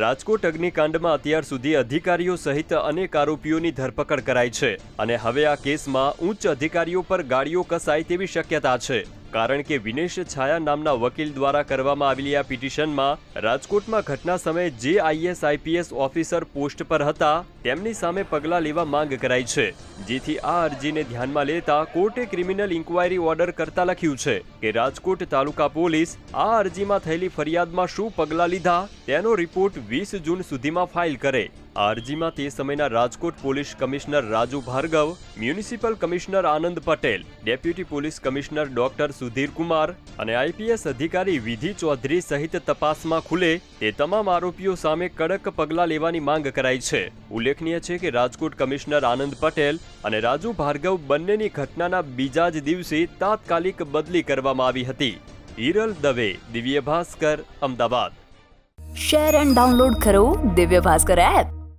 રાજકોટ અગ્નિકાંડમાં અત્યાર સુધી અધિકારીઓ સહિત અનેક આરોપીઓની ધરપકડ કરાઈ છે અને હવે આ કેસમાં ઉચ્ચ અધિકારીઓ પર ગાડીઓ કસાય તેવી શક્યતા છે. કારણ કે વિનેશ છાયા નામના વકીલ દ્વારા કરવામાં આવેલી આ પિટિશનમાં રાજકોટમાં ઘટના સમયે જે આઈએસ આઈપીએસ ઓફિસર પોસ્ટ પર હતા, તેમની સામે પગલાં લેવા માંગ કરાઈ છે. જેથી આ અરજીને ધ્યાનમાં લેતા કોર્ટે ક્રિમિનલ ઇન્ક્વાયરી ઓર્ડર કરતા લખ્યું છે કે રાજકોટ તાલુકા પોલીસ આ અરજીમાં થયેલી ફરિયાદમાં શું પગલાં લીધા, તેનો રિપોર્ટ વીસ જૂન સુધીમાં ફાઇલ કરે. અરજીમાં તે સમયના Rajkot police commissioner Raju Bhargav, municipal commissioner Anand Patel, deputy police commissioner doctor Sudhir Kumar અને આઈપીએસ અધિકારી વિધિ ચૌધરી સહિત તપાસમાં ખુલે તે તમામ આરોપીઓ સામે કડક પગલાં લેવાની માંગ કરાઈ છે. ઉલ્લેખનીય છે કે રાજકોટ કમિશનર આનંદ પટેલ અને રાજુ ભાર્ગવ બંનેની ઘટનાના બીજા જ દિવસે તાત્કાલિક બદલી કરવામાં આવી હતી. Hiral Dave Divya Bhaskar Ahmedabad. Share and download કરો દિવ્ય ભાસ્કર એપ.